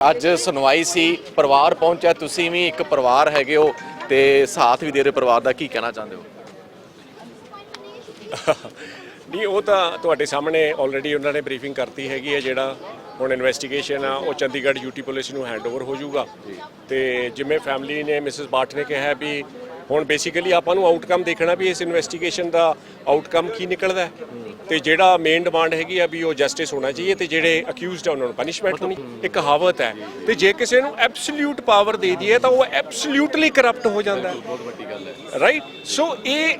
ਅੱਜ ਸੁਣਵਾਈ ਸੀ ਪਰਿਵਾਰ ਪਹੁੰਚਿਆ ਤੁਸੀਂ ਵੀ ਇੱਕ ਪਰਿਵਾਰ ਹੈਗੇ ਹੋ ਤੇ ਸਾਥ ਵੀ ਦੇ ਰਹੇ ਪਰਿਵਾਰ ਦਾ ਕੀ ਕਹਿਣਾ ਚਾਹੁੰਦੇ ਹੋ? ਨਹੀਂ ਉਹ ਤਾਂ ਤੁਹਾਡੇ ਸਾਹਮਣੇ ਆਲਰੇਡੀ ਉਹਨਾਂ ਨੇ ਬਰੀਫਿੰਗ ਕਰਤੀ ਹੈਗੀ ਹੈ ਜਿਹੜਾ ਹੁਣ ਇਨਵੈਸਟੀਗੇਸ਼ਨ ਆ ਉਹ ਚੰਡੀਗੜ੍ਹ ਯੂਟੀ ਪੁਲਿਸ ਨੂੰ ਹੈਂਡਓਵਰ ਹੋ ਜਾਊਗਾ। ਤੇ ਜਿਵੇਂ ਫੈਮਿਲੀ ਨੇ ਮਿਸਿਸ ਬਾਟ ਨੇ ਕਿਹਾ ਵੀ ਹੁਣ ਬੇਸਿਕਲੀ ਆਪਾਂ ਨੂੰ ਆਊਟਕਮ ਦੇਖਣਾ ਵੀ ਇਸ ਇਨਵੈਸਟੀਗੇਸ਼ਨ ਦਾ ਆਊਟਕਮ ਕੀ ਨਿਕਲਦਾ ਹੈ। ਤੇ ਜਿਹੜਾ ਮੇਨ ਡਿਮਾਂਡ ਹੈਗੀ ਆ ਵੀ ਉਹ ਜਸਟਿਸ ਹੋਣਾ ਚਾਹੀਏ ਤੇ ਜਿਹੜੇ ਅਕਿਊਜ਼ਡ ਆ ਉਹਨਾਂ ਨੂੰ ਪਨਿਸ਼ਮੈਂਟ ਹੋਣੀ ਇੱਕ ਕਹਾਵਤ ਹੈ। ਤੇ ਜੇ ਕਿਸੇ ਨੂੰ ਐਬਸੋਲੂਟ ਪਾਵਰ ਦੇ ਦਈਏ ਤਾਂ ਉਹ ਐਬਸੋਲੂਟਲੀ ਕਰਪਟ ਹੋ ਜਾਂਦਾ ਹੈ। ਬਹੁਤ ਵੱਡੀ ਗੱਲ ਹੈ। ਰਾਈਟ ਸੋ ਇਹ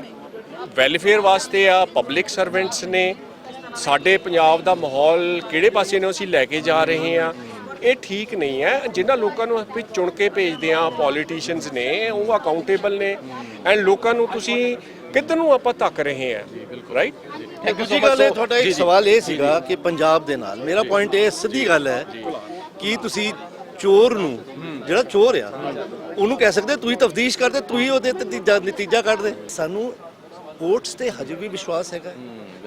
ਵੈਲਫੇਅਰ ਵਾਸਤੇ ਆ ਪਬਲਿਕ ਸਰਵੈਂਟਸ ਨੇ ਸਾਡੇ ਪੰਜਾਬ ਦਾ ਮਾਹੌਲ ਕਿਹੜੇ ਪਾਸੇ ਨੂੰ ਅਸੀਂ ਲੈ ਕੇ ਜਾ ਰਹੇ ਆ ਇਹ ਠੀਕ ਨਹੀਂ ਹੈ। ਜਿਨ੍ਹਾਂ ਲੋਕਾਂ ਨੂੰ ਅਸੀਂ ਚੁਣ ਕੇ ਭੇਜਦੇ ਆ ਪੋਲੀਟੀਸ਼ੀਅਨਸ ਨੇ ਉਹ ਅਕਾਊਂਟੇਬਲ ਨੇ। ਐਂਡ ਲੋਕਾਂ ਨੂੰ ਤੁਸੀਂ ਕਿੱਧਰ ਨੂੰ ਆਪਾਂ ਧੱਕ ਰਹੇ ਆ ਰਾਈਟ ਦੂਜੀ ਗੱਲ ਇਹ ਤੁਹਾਡਾ ਇੱਕ ਸਵਾਲ ਇਹ ਸੀਗਾ ਕਿ ਪੰਜਾਬ ਦੇ ਨਾਲ। ਮੇਰਾ ਪੁਆਇੰਟ ਇਹ ਸਿੱਧੀ ਗੱਲ ਹੈ ਕਿ ਤੁਸੀਂ ਚੋਰ ਨੂੰ ਜਿਹੜਾ ਚੋਰ ਆ ਉਹਨੂੰ ਕਹਿ ਸਕਦੇ ਤੂੰ ਹੀ ਤਫਤੀਸ਼ ਕਰਦੇ ਤੂੰ ਹੀ ਉਹਦੇ ਤੇ ਨਤੀਜਾ ਨਤੀਜਾ ਕੱਢ ਦੇ ਸਾਨੂੰ ਕੋਰਟਸ ਤੇ ਹਜੇ ਵੀ ਵਿਸ਼ਵਾਸ ਹੈਗਾ।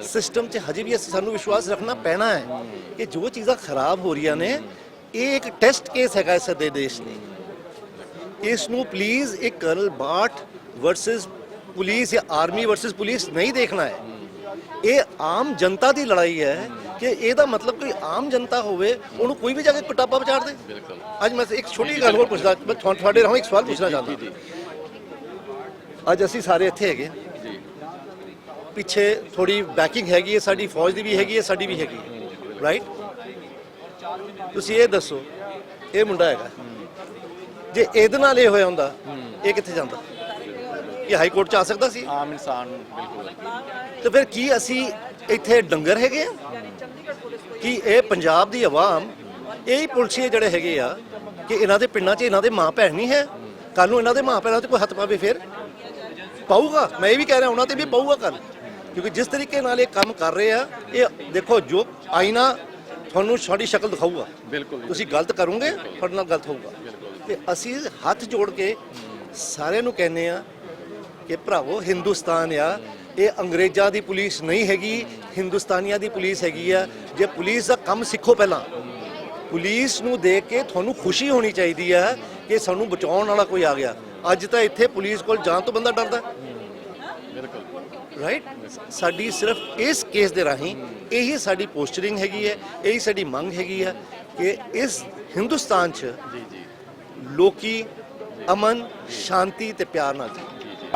ਸਿਸਟਮ 'ਚ ਹਜੇ ਵੀ ਅਸੀਂ ਸਾਨੂੰ ਵਿਸ਼ਵਾਸ ਰੱਖਣਾ ਪੈਣਾ ਹੈ। ਕਿ ਜੋ ਚੀਜ਼ਾਂ ਖਰਾਬ ਹੋ ਰਹੀਆਂ ਨੇ ਇਹ ਇੱਕ ਟੈਸਟ ਕੇਸ ਹੈਗਾ ਇਸ ਦੇ ਦੇਸ਼ ਲਈ। ਇਸ ਨੂੰ ਪਲੀਜ਼ ਇੱਕ ਕਰਨਲ ਬਾਟ ਵਰਸਸ ਪੁਲਿਸ ਜਾਂ ਆਰਮੀ ਵਰਸਸ ਪੁਲਿਸ ਨਹੀਂ ਦੇਖਣਾ ਹੈ। ਇਹ ਆਮ ਜਨਤਾ ਦੀ ਲੜਾਈ ਹੈ ਕਿ ਇਹਦਾ ਮਤਲਬ ਕੋਈ ਆਮ ਜਨਤਾ ਹੋਵੇ ਉਹਨੂੰ ਕੋਈ ਵੀ ਜਾ ਕੇ ਕੁਟਾਪਾ ਵਿਚਾਰ ਦੇ। ਬਿਲਕੁਲ। ਅੱਜ ਮੈਂ ਇੱਕ ਛੋਟੀ ਗੱਲ ਹੋਰ ਪੁੱਛਦਾ ਮੈਂ ਤੁਹਾ- ਤੁਹਾਡੇ ਰਾਹੀਂ ਇੱਕ ਸਵਾਲ ਪੁੱਛਣਾ ਚਾਹੁੰਦਾ। ਅੱਜ ਅਸੀਂ ਸਾਰੇ ਇੱਥੇ ਹੈਗੇ ਜੀ। ਪਿੱਛੇ ਥੋੜੀ ਬੈਕਿੰਗ ਹੈਗੀ ਹੈ ਸਾਡੀ ਫੌਜ ਦੀ ਵੀ ਹੈਗੀ ਹੈ ਸਾਡੀ ਵੀ ਹੈਗੀ ਹੈ। ਰਾਈਟ ਤੁਸੀਂ ਇਹ ਦੱਸੋ ਇਹ ਮੁੰਡਾ ਹੈਗਾ। ਜੇ ਇਹਦੇ ਨਾਲ ਇਹ ਹੋਇਆ ਹੁੰਦਾ ਇਹ ਕਿੱਥੇ ਜਾਂਦਾ? ਇਹ ਹਾਈ ਕੋਰਟ ਚ ਆ ਸਕਦਾ ਸੀ? ਆਮ ਇਨਸਾਨ ਬਿਲਕੁਲ। ਤੇ ਫਿਰ ਕੀ ਅਸੀਂ ਇੱਥੇ ਡੰਗਰ ਹੈਗੇ ਆ? ਕਿ ਇਹ ਪੰਜਾਬ ਦੀ ਆਵਾਮ ਇਹ ਹੀ ਪੁਲਸੀਏ ਜਿਹੜੇ ਹੈਗੇ ਆ ਕਿ ਇਹਨਾਂ ਦੇ ਪਿੰਡਾਂ 'ਚ ਇਹਨਾਂ ਦੇ ਮਾਂ ਭੈਣ ਨਹੀਂ ਹੈ? ਕੱਲ ਨੂੰ ਇਹਨਾਂ ਦੇ ਮਾਂ ਭੈਣਾਂ ਤੇ ਕੋਈ ਹੱਥ ਪਾਵੇ ਫਿਰ? ਪਾਊਗਾ। ਮੈਂ ਇਹ ਵੀ ਕਹਿ ਰਿਹਾ ਉਹਨਾਂ ਤੇ ਵੀ ਪਾਊਗਾ ਕੱਲ ਕਿਉਂਕਿ ਜਿਸ ਤਰੀਕੇ ਨਾਲ ਇਹ ਕੰਮ ਕਰ ਰਹੇ ਆ ਇਹ ਦੇਖੋ ਜੋ ਆਈਨਾ ਤੁਹਾਨੂੰ ਸਾਡੀ ਸ਼ਕਲ ਦਿਖਾਊਗਾ। ਬਿਲਕੁਲ। ਤੁਸੀਂ ਗਲਤ ਕਰੋਗੇ ਤੁਹਾਡੇ ਨਾਲ ਗਲਤ ਹੋਊਗਾ। ਤੇ ਅਸੀਂ ਹੱਥ ਜੋੜ ਕੇ ਸਾਰਿਆਂ ਨੂੰ ਕਹਿੰਦੇ ਆ ਕਿ ਭਰਾਵੋ ਹਿੰਦੁਸਤਾਨ ਆ। ਇਹ ਅੰਗਰੇਜ਼ਾਂ ਦੀ ਪੁਲਿਸ ਨਹੀਂ ਹੈਗੀ ਹਿੰਦੁਸਤਾਨੀਆਂ ਦੀ ਪੁਲਿਸ ਹੈਗੀ ਆ। ਜੇ ਪੁਲਿਸ ਦਾ ਕੰਮ ਸਿੱਖੋ ਪਹਿਲਾਂ। ਪੁਲਿਸ ਨੂੰ ਦੇਖ ਕੇ ਤੁਹਾਨੂੰ ਖੁਸ਼ੀ ਹੋਣੀ ਚਾਹੀਦੀ ਆ ਕਿ ਸਾਨੂੰ ਬਚਾਉਣ ਵਾਲਾ ਕੋਈ ਆ ਗਿਆ। ਅੱਜ ਤਾਂ ਇੱਥੇ ਪੁਲਿਸ ਕੋਲ ਜਾਣ ਤੋਂ ਬੰਦਾ ਡਰਦਾ। ਰਾਈਟ ਸਾਡੀ ਸਿਰਫ ਇਸ ਕੇਸ ਦੇ ਰਾਹੀਂ ਇਹੀ ਸਾਡੀ ਪੋਸਟਰਿੰਗ ਹੈਗੀ ਹੈ ਇਹੀ ਸਾਡੀ ਮੰਗ ਹੈਗੀ ਹੈ ਕਿ ਇਸ ਹਿੰਦੁਸਤਾਨ 'ਚ ਜੀ ਜੀ। ਲੋਕੀ ਅਮਨ ਸ਼ਾਂਤੀ ਤੇ ਪਿਆਰ ਨਾਲ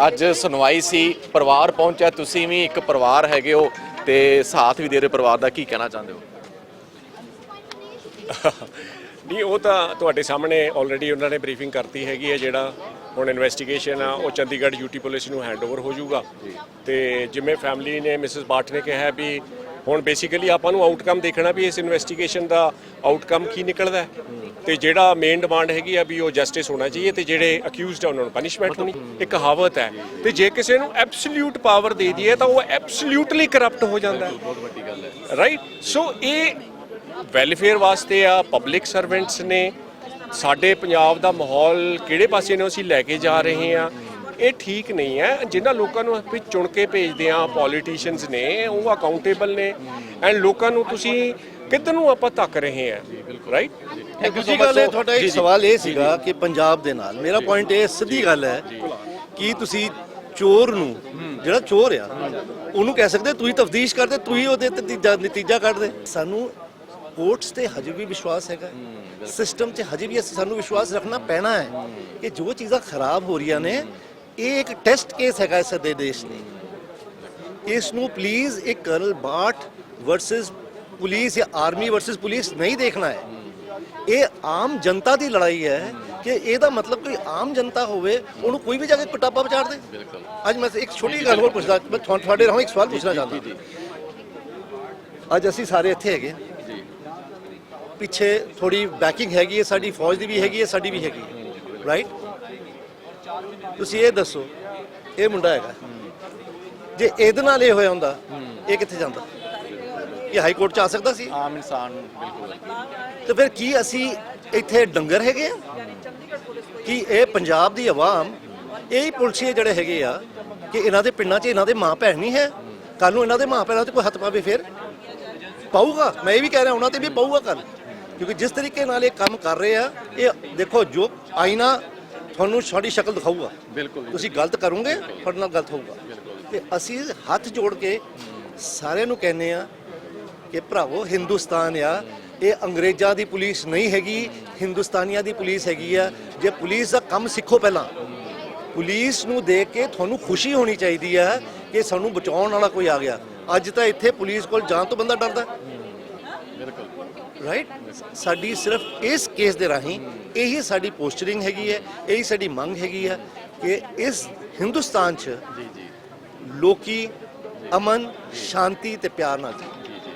ਅੱਜ ਸੁਣਵਾਈ ਸੀ ਪਰਿਵਾਰ ਪਹੁੰਚਿਆ ਤੁਸੀਂ ਵੀ ਇੱਕ ਪਰਿਵਾਰ ਹੈਗੇ ਹੋ ਤੇ ਸਾਥ ਵੀ ਦੇ ਰਹੇ ਪਰਿਵਾਰ ਦਾ ਕੀ ਕਹਿਣਾ ਚਾਹੁੰਦੇ ਹੋ? ਨਹੀਂ ਉਹ ਤਾਂ ਤੁਹਾਡੇ ਸਾਹਮਣੇ ਆਲਰੇਡੀ ਉਹਨਾਂ ਨੇ ਬਰੀਫਿੰਗ ਕਰਤੀ ਹੈਗੀ ਹੈ ਜਿਹੜਾ ਹੁਣ ਇਨਵੈਸਟੀਗੇਸ਼ਨ ਆ ਉਹ ਚੰਡੀਗੜ੍ਹ ਯੂਟੀ ਪੁਲਿਸ ਨੂੰ ਹੈਂਡਓਵਰ ਹੋ ਜਾਊਗਾ। ਤੇ ਜਿਵੇਂ ਫੈਮਿਲੀ ਨੇ ਮਿਸਿਸ ਬਾਟ ਨੇ ਕਿਹਾ ਵੀ ਹੁਣ ਬੇਸਿਕਲੀ ਆਪਾਂ ਨੂੰ ਆਊਟਕਮ ਦੇਖਣਾ ਵੀ ਇਸ ਇਨਵੈਸਟੀਗੇਸ਼ਨ ਦਾ ਆਊਟਕਮ ਕੀ ਨਿਕਲਦਾ ਹੈ। ਤੇ ਜਿਹੜਾ ਮੇਨ ਡਿਮਾਂਡ ਹੈਗੀ ਆ ਵੀ ਉਹ ਜਸਟਿਸ ਹੋਣਾ ਚਾਹੀਏ ਤੇ ਜਿਹੜੇ ਅਕਿਊਜ਼ਡ ਆ ਉਹਨਾਂ ਨੂੰ ਪਨਿਸ਼ਮੈਂਟ ਹੋਣੀ ਇੱਕ ਕਹਾਵਤ ਹੈ। ਤੇ ਜੇ ਕਿਸੇ ਨੂੰ ਐਬਸੋਲੂਟ ਪਾਵਰ ਦੇ ਦਈਏ ਤਾਂ ਉਹ ਐਬਸੋਲੂਟਲੀ ਕਰਪਟ ਹੋ ਜਾਂਦਾ ਹੈ। ਬਹੁਤ ਵੱਡੀ ਗੱਲ ਹੈ। ਰਾਈਟ ਸੋ ਇਹ ਵੈਲਫੇਅਰ ਵਾਸਤੇ ਆ ਪਬਲਿਕ ਸਰਵੈਂਟਸ ਨੇ। ਸਾਡੇ ਪੰਜਾਬ ਦਾ ਮਾਹੌਲ ਕਿਹੜੇ ਪਾਸੇ ਨੂੰ ਅਸੀਂ ਲੈ ਕੇ ਜਾ ਰਹੇ ਆ ਇਹ ਠੀਕ ਨਹੀਂ ਹੈ। ਜਿਨ੍ਹਾਂ ਲੋਕਾਂ ਨੂੰ ਅਸੀਂ ਚੁਣ ਕੇ ਭੇਜਦੇ ਆ ਪੋਲੀਟੀਸ਼ੀਅਨਸ ਨੇ ਉਹ ਅਕਾਊਂਟੇਬਲ ਨੇ। ਐਂਡ ਲੋਕਾਂ ਨੂੰ ਤੁਸੀਂ ਕਿੱਧਰ ਨੂੰ ਆਪਾਂ ਧੱਕ ਰਹੇ ਆ ਰਾਈਟ ਦੂਜੀ ਗੱਲ ਇਹ ਤੁਹਾਡਾ ਇੱਕ ਸਵਾਲ ਇਹ ਸੀਗਾ ਕਿ ਪੰਜਾਬ ਦੇ ਨਾਲ ਮੇਰਾ ਪੁਆਇੰਟ ਇਹ ਸਿੱਧੀ ਗੱਲ ਹੈ ਕਿ ਤੁਸੀਂ ਚੋਰ ਨੂੰ ਜਿਹੜਾ ਚੋਰ ਆ ਉਹਨੂੰ ਕਹਿ ਸਕਦੇ ਤੂੰ ਹੀ ਤਫਤੀਸ਼ ਕਰਦੇ ਤੂੰ ਹੀ ਉਹਦੇ ਤੇ ਨਤੀਜਾ ਨਤੀਜਾ ਕੱਢ ਦੇ ਸਾਨੂੰ ਕੋਰਟਸ ਤੇ ਹਜੇ ਵੀ ਵਿਸ਼ਵਾਸ ਹੈਗਾ। ਸਿਸਟਮ 'ਚ ਹਜੇ ਵੀ ਅਸੀਂ ਸਾਨੂੰ ਵਿਸ਼ਵਾਸ ਰੱਖਣਾ ਪੈਣਾ ਹੈ ਕਿ ਜੋ ਚੀਜ਼ਾਂ ਖਰਾਬ ਹੋ ਰਹੀਆਂ ਨੇ ਇਹ ਇੱਕ ਟੈਸਟ ਕੇਸ ਹੈਗਾ ਇਸ ਦੇ ਦੇਸ਼ ਲਈ। ਇਸ ਨੂੰ ਪਲੀਜ਼ ਇੱਕ ਕਰਨਲ ਬਾਟ ਵਰਸਸ ਪੁਲਿਸ ਜਾਂ ਆਰਮੀ ਵਰਸਸ ਪੁਲਿਸ ਨਹੀਂ ਦੇਖਣਾ ਹੈ। ਇਹ ਆਮ ਜਨਤਾ ਦੀ ਲੜਾਈ ਹੈ ਕਿ ਇਹਦਾ ਮਤਲਬ ਕੋਈ ਆਮ ਜਨਤਾ ਹੋਵੇ ਉਹਨੂੰ ਕੋਈ ਵੀ ਜਾ ਕੇ ਕੁਟਾਪਾ ਵਿਚਾਰ ਦੇ। ਬਿਲਕੁਲ। ਅੱਜ ਮੈਂ ਇੱਕ ਛੋਟੀ ਗੱਲ ਹੋਰ ਪੁੱਛਦਾ ਮੈਂ ਤੁਹਾ- ਤੁਹਾਡੇ ਰਾਹੀਂ ਇੱਕ ਸਵਾਲ ਪੁੱਛਣਾ ਚਾਹੁੰਦਾ। ਅੱਜ ਅਸੀਂ ਸਾਰੇ ਇੱਥੇ ਹੈਗੇ ਪਿੱਛੇ ਥੋੜੀ ਬੈਕਿੰਗ ਹੈਗੀ ਹੈ ਸਾਡੀ ਫੌਜ ਦੀ ਵੀ ਹੈਗੀ ਹੈ ਸਾਡੀ ਵੀ ਹੈਗੀ ਹੈ ਰਾਈਟ ਤੁਸੀਂ ਇਹ ਦੱਸੋ ਇਹ ਮੁੰਡਾ ਹੈਗਾ। ਜੇ ਇਹਦੇ ਨਾਲ ਇਹ ਹੋਇਆ ਹੁੰਦਾ ਇਹ ਕਿੱਥੇ ਜਾਂਦਾ? ਇਹ ਹਾਈ ਕੋਰਟ ਚ ਆ ਸਕਦਾ ਸੀ? ਆਮ ਇਨਸਾਨ ਬਿਲਕੁਲ। ਤੇ ਫਿਰ ਕੀ ਅਸੀਂ ਇੱਥੇ ਡੰਗਰ ਹੈਗੇ ਆ? ਕਿ ਇਹ ਪੰਜਾਬ ਦੀ ਆਵਾਮ ਇਹ ਹੀ ਪੁਲਸੀਏ ਜਿਹੜੇ ਹੈਗੇ ਆ ਕਿ ਇਹਨਾਂ ਦੇ ਪਿੰਡਾਂ 'ਚ ਇਹਨਾਂ ਦੇ ਮਾਂ ਭੈਣ ਨਹੀਂ ਹੈ? ਕੱਲ ਨੂੰ ਇਹਨਾਂ ਦੇ ਮਾਂ ਭੈਣਾਂ ਤੇ ਕੋਈ ਹੱਥ ਪਾਵੇ ਫਿਰ? ਪਾਊਗਾ? ਮੈਂ ਇਹ ਵੀ ਕਹਿ ਰਿਹਾ ਉਹਨਾਂ ਤੇ ਵੀ ਪਾਊਗਾ ਕੱਲ ਕਿਉਂਕਿ ਜਿਸ ਤਰੀਕੇ ਨਾਲ ਇਹ ਕੰਮ ਕਰ ਰਹੇ ਆ ਇਹ ਦੇਖੋ ਜੋ ਆਈਨਾ ਤੁਹਾਨੂੰ ਸਾਡੀ ਸ਼ਕਲ ਦਿਖਾਊਗਾ। ਬਿਲਕੁਲ ਤੁਸੀਂ ਗਲਤ ਕਰੋਗੇ ਤੁਹਾਡੇ ਨਾਲ ਗਲਤ ਹੋਊਗਾ। ਤੇ ਅਸੀਂ ਹੱਥ ਜੋੜ ਕੇ ਸਾਰਿਆਂ ਨੂੰ ਕਹਿੰਦੇ ਆ ਕਿ ਭਰਾਵੋ ਹਿੰਦੁਸਤਾਨ ਆ ਇਹ ਅੰਗਰੇਜ਼ਾਂ ਦੀ ਪੁਲਿਸ ਨਹੀਂ ਹੈਗੀ ਹਿੰਦੁਸਤਾਨੀਆਂ ਦੀ ਪੁਲਿਸ ਹੈਗੀ ਆ। ਜੇ ਪੁਲਿਸ ਦਾ ਕੰਮ ਸਿੱਖੋ ਪਹਿਲਾਂ। ਪੁਲਿਸ ਨੂੰ ਦੇਖ ਕੇ ਤੁਹਾਨੂੰ ਖੁਸ਼ੀ ਹੋਣੀ ਚਾਹੀਦੀ ਆ ਕਿ ਸਾਨੂੰ ਬਚਾਉਣ ਵਾਲਾ ਕੋਈ ਆ ਗਿਆ। ਅੱਜ ਤਾਂ ਇੱਥੇ ਪੁਲਿਸ ਕੋਲ ਜਾਣ ਤੋਂ ਬੰਦਾ ਡਰਦਾ। ਰਾਈਟ ਸਾਡੀ ਸਿਰਫ ਇਸ ਕੇਸ ਦੇ ਰਾਹੀਂ ਇਹੀ ਸਾਡੀ ਪੋਸਚਰਿੰਗ ਹੈਗੀ ਹੈ ਇਹੀ ਸਾਡੀ ਮੰਗ ਹੈਗੀ ਹੈ ਕਿ ਇਸ ਹਿੰਦੁਸਤਾਨ 'ਚ ਜੀ ਜੀ। ਲੋਕੀ ਅਮਨ ਸ਼ਾਂਤੀ ਤੇ ਪਿਆਰ ਨਾਲ ਜੀਣ।